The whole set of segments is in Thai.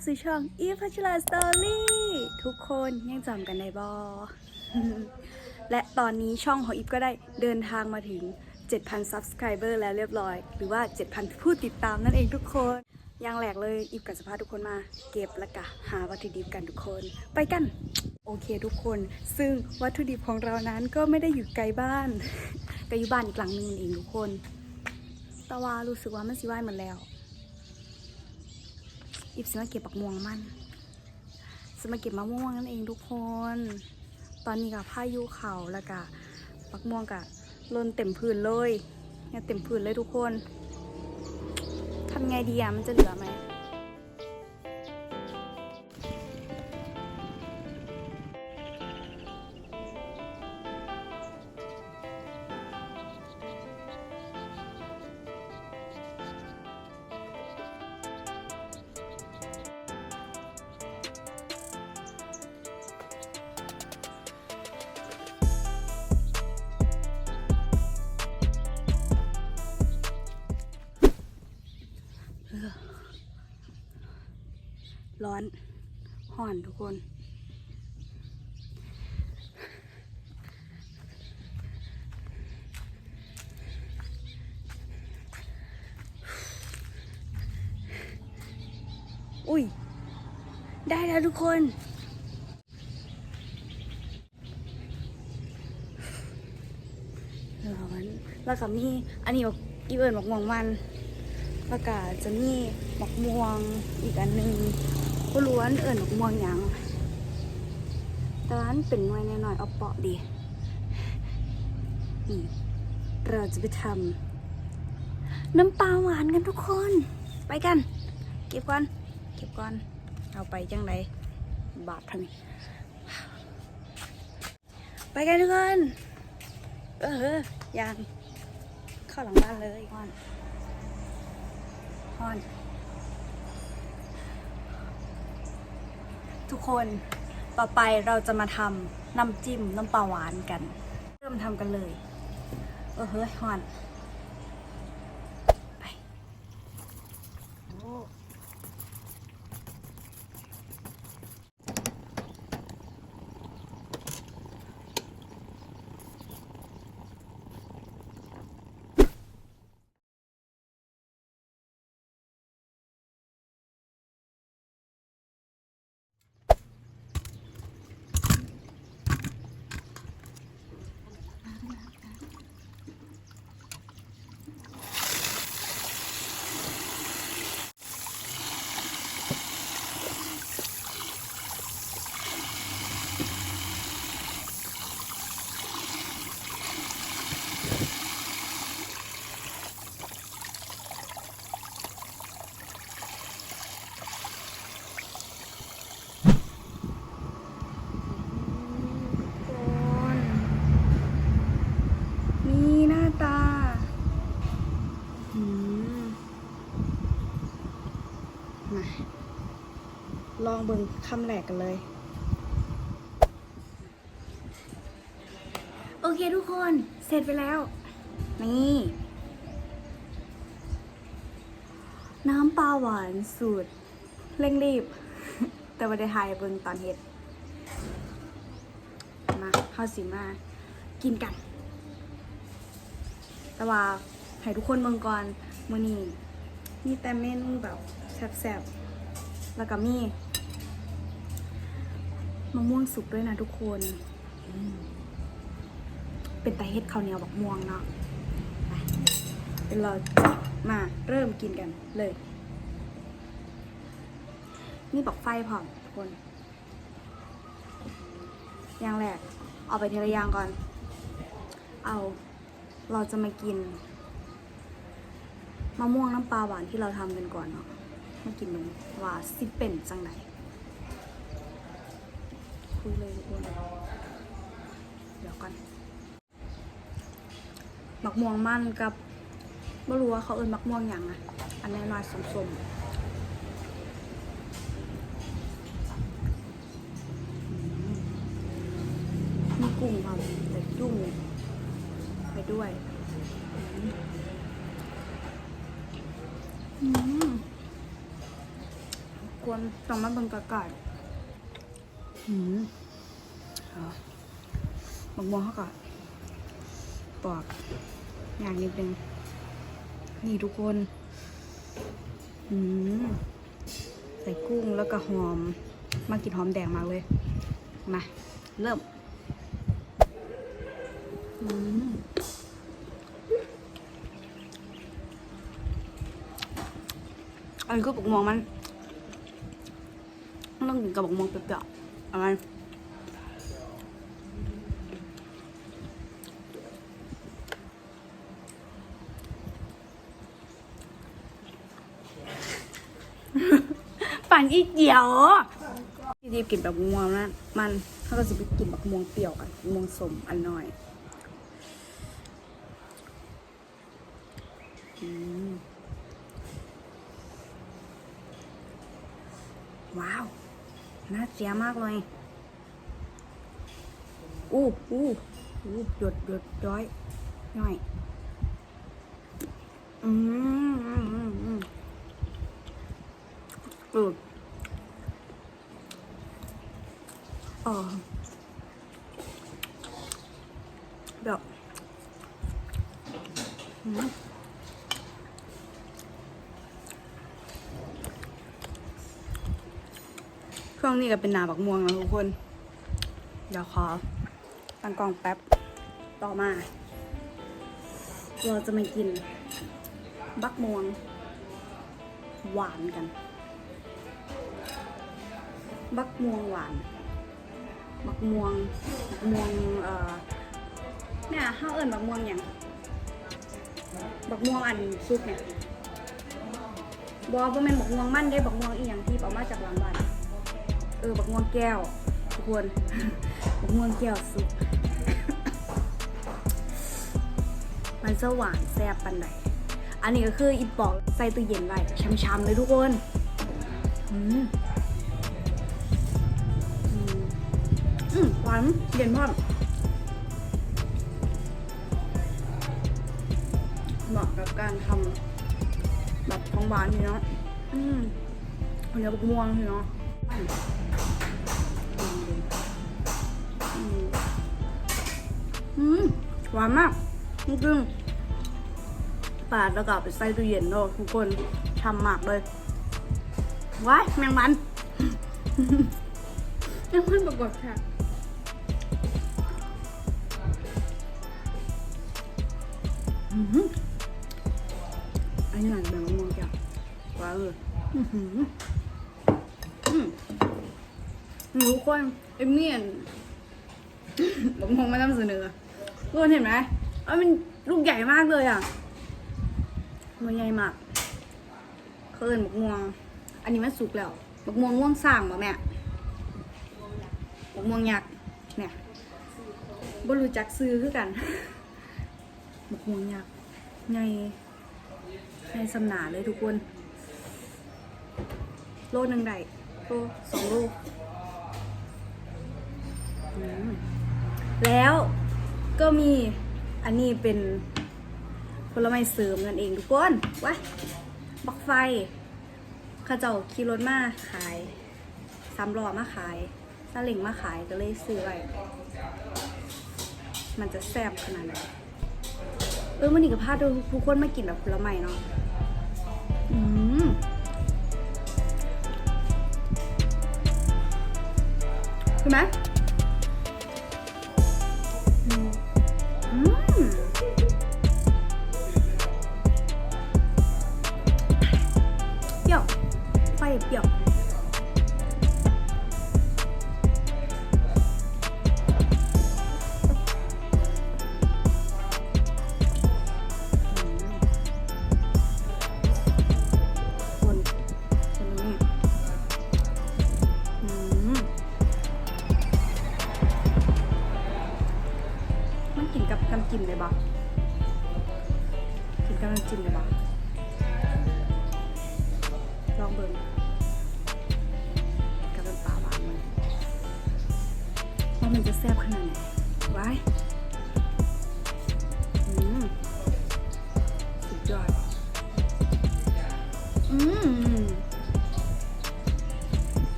ับสู่ช่องอีพัชราสตอรี่ทุกคนยังจำกันได้บอ และตอนนี้ช่องของอีฟก็ได้เดินทางมาถึง 7,000 subscriber แล้วเรียบร้อย หรือว่า 7,000 ผู้ติดตามนั่นเองทุกคนอย่างแรกเลยอีฟกับสภาทุกคนมา เก็บและกะหาวัตถุดิบกันทุกคน ไปกัน โอเคทุกคน ซึ่งวัตถุดิบของเรานั้นก็ไม่ได้อยู่ไกลบ้านก็อยู่บ้านอีกหลังนึงเองทุกคน แต่ว่ารู้สึกว่ามันสิว่ายหมดแล้ว อิบสิมาเก็บปักม่วงมันสมาเก็บมะม่วงนั่นเองทุกคน ตอนนี้กับพายุเขาแล้วก็ปักม่วงกับลนเต็มพื้นเลยเนี่ยเต็มพื้นเลยทุกคนทำไงดีอะมันจะเหลือไหม ร้อนห่อนทุกคน อุ้ย ได้แล้วทุกคนร้อนแล้วก็มีอันนี้บอกอีเอิญบอกม่วงมันแล้วก็จะมีหมกม่วงอีกอันหนึ่ง ก็รู้ว่าเอิญหมกม่วงยังแต่ร้านเป็นหน่วยน้อยๆเอาเปาะดีนี่เราจะไปทำน้ำปลาหวานกันทุกคน ไปกัน เก็บก่อน เก็บก่อน เอาไปจังไรบาทพันไปกันทุกคน เออยังเข้าหลังบ้านเลยก่อนฮอน ทุกคนต่อไปเราจะมาทำน้ำจิ้มน้ำปลาหวานกัน เริ่มทำกันเลย เออเฮ้ยฮอน มาลองเบิ่งคำแหลกกันเลย โอเคทุกคน เสร็จไปแล้ว นี่ น้ำปลาหวานสูตร เร่งรีบ แต่ว่าได้ทายเบิ่งตอนเฮ็ด มาเข้าสิมา กินกัน แต่ว่า ให้ทุกคนเบิ่งก่อนมื้อนี้มีแต่เมนูแบบแซ่บๆแล้วก็มีมะม่วงสุกด้วยนะทุกคน เป็นตาเฮ็ดข้าวเหนียวบักม่วงเนาะไปเดี๋ยวเราจะมาเริ่มกินกันเลยนี่บอกไฟพร้อมทุกคนอย่างแรก เอาไปทีละอย่างก่อน เอาเราจะมากิน มะม่วงน้ำปลาหวานที่เราทำกันก่อนเนาะมากินดูว่าสิเป็นจังไหนคุยเลยทุกคนเดี๋ยวก่อนมักม่วงมันกับไม่รู้ว่าเขาเอิ้นมักม่วงอย่างอะอันนี้น้อยๆสมๆมีกุ้งครับแต่จุ้งไปด้วย ควรต้องมาเบิ่งประกาศอืมเอาบักม่วงเขาก่อนปอกอย่างนิดนึงนี่ทุกคน อืม ใส่กุ้งแล้วก็หอม มากินหอมแดงมากเลย มา เริ่ม อืม อันนี้ก็บักม่วงมันต้องกินกับบกม่วงเปรี้ยวๆอะไรปั่นอีเกี่ยวที่ดีกินแบบม่วงนะมันถ้าก็จะไปกินแบักม่วงเปรี้ยวกันม่วงสมอันน้อย อืม ว้าว น่าเสียมากเลย อู้อู้อู้หยดหยดย้อยย่อย อืมอืมอืมอืมอืดอ๋อเดี๋ยวอืม ช่วงนี้ก็เป็นหนาบักม่วงแล้วทุกคน เดี๋ยวขอตั้งกล้องแป๊บ ต่อมา เราจะมากิน บักม่วง หวานกัน บักม่วงหวานบักม่วงบักม่วงเอ่อเนี่ยห้าเอิญบักม่วงอย่างบักม่วงอันซุปเนี่ยบอว่าเป็นบักม่วงมั่นได้บักม่วงอีหยังที่เอามาจากหลังบ้าน เออบักม่วงแก้วทุกคนบักม่วงแก้วสุกมันจะหวานแซ่บปันไหนอันนี้ก็คืออีปอกใส่ตู้เย็นไว้ช้ำๆเลยทุกคนอืมอืมหวานเย็นพร้อมเหมาะกับการทำแบบของหวานนี่เนาะอืมเนื้อบักม่วงนี่เนาะ อืมหวานมากจริงๆปาดแล้วก็เอาไปใส่ตู้เย็นเนาะทุกคนทำมากเลยว้ายแมงมันแมงมันประกอบค่ะอืมอันนี้หนังแบบมะม่วงจ้ะว้าวเลยอื้อหืออืมทุกคนเอมมี่ผมคงไม่ต้องเสนอ ทุกคนเห็นไหมเอ้ยมันลูกใหญ่มากเลยอะมันใหญ่มากเคินบักม่วง อันนี้มันสุกแล้วบักม่วงม่วงสร้างบ่แม่บักม่วงยักษ์เนี่ยบ่รู้จักซื้อคือกันบักม่วงยักษ์ใหญ่ใหญ่สำนาเลยทุกคน โลหนึ่งได้โลสองโลแล้ว ก็มีอันนี้เป็นผลไม้เสริมกันเองทุกคนวะบักไฟข้าเจ้าขี่รถมาขายสามล้อมาขายซาเล็งมาขายก็เลยซื้อไว้มันจะแซ่บขนาดไหนเออมันนี่กับพาทุกคนมากินแบบผลไม้เนาะอืมใช่ไหม มันจะแซ่บขนาดไหนไว้สุดยอด อืม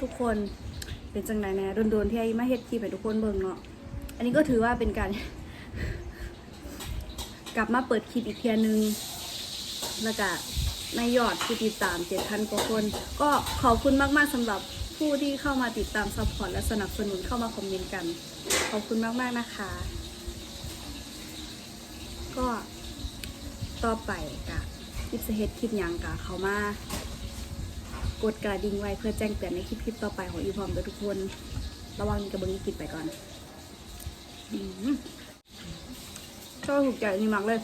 ทุกคนเป็นจังไหนแน่โดนๆที่ไอ้มาเฮ็ดคลิปให้ทุกคนเบิ่งเนาะอันนี้ก็ถือว่าเป็นการ กลับมาเปิดคลิปอีกเทียนึงแล้วก็ ในยอดผู้ติดตาม 7,000 กว่าคน ก็ขอบคุณมากๆสำหรับผู้ที่เข้ามาติดตามซัพพอร์ตและสนับสนุนเข้ามาคอมเมนต์กัน ขอบคุณมากๆนะคะ ก็ต่อไปกะคลิปสเฮ็ดคลิปยังกะเขามากดกระดิ่งไว้เพื่อแจ้งเตือนในคลิปคลิปต่อไปของอีพร้อมกับทุกคน ระวังกับเบิ้งอีกิดไปก่อนอชอบถูกใจนี่มากเลย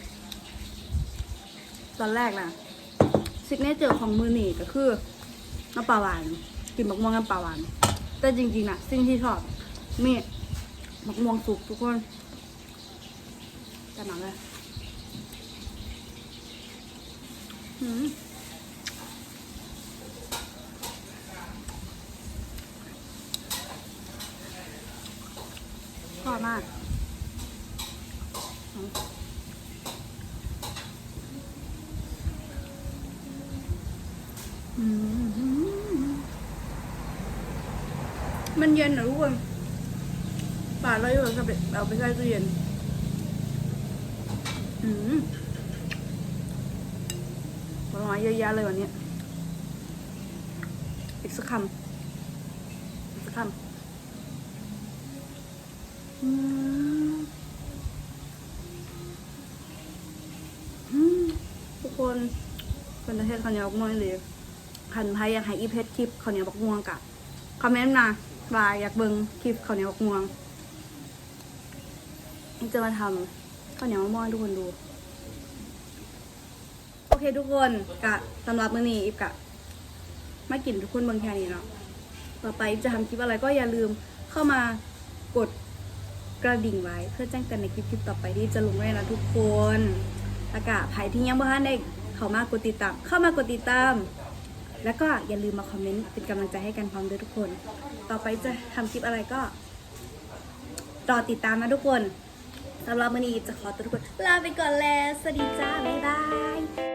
ตอนแรกนะ ซิกเนเจอร์ของมือหนีก็คือน้ำปลาหวาน กินมะม่วงน้ำปลาหวาน แต่จริงๆนะสิ่งที่ชอบมีมะม่วงสุกทุกคนแต่หนังเลย อืม ชอบมากอืมอืมมัน เย็นเหรอทุกคนป่าเราอยู่กับเอาไปใส่ตู้เย็นอืมผลไม้เยอะแยะเลยวันนี้ อีกสักคำอีกสักคำอืมอืมทุกคนเป็นประเทศข้าเนียวบักม่วงเลยคันไพอยากให้อีเพชรคลิปข้าเนียบักม่วงกะคอมเมนต์มา ว่าอยากเบิ่งคลิปข้าวเหนียวบักม่วงจะมาทำข้าวเหนียวมะม่วงทุกคนดู โอเคทุกคนกะสำหรับมื้อนี้อีฟกะมากินทุกคนเบิ่งแค่นี้เนาะต่อไปจะทำคลิปอะไรก็อย่าลืมเข้ามากดกระดิ่งไว้เพื่อแจ้งเตือนในคลิปๆต่อไปที่จะลงไว้นะทุกคนอากาศภายที่ยังบ่ทันได้เข้ามากดติดตาม เข้ามากดติดตาม แล้วก็อย่าลืมมาคอมเมนต์เป็นกำลังใจให้กันพร้อมด้วยทุกคน ต่อไปจะทำคลิปอะไรก็รอติดตามนะทุกคนสำหรับวันนี้จะขอตัวทุกคนลาไปก่อนแล้วสวัสดีจ้าบ๊ายบาย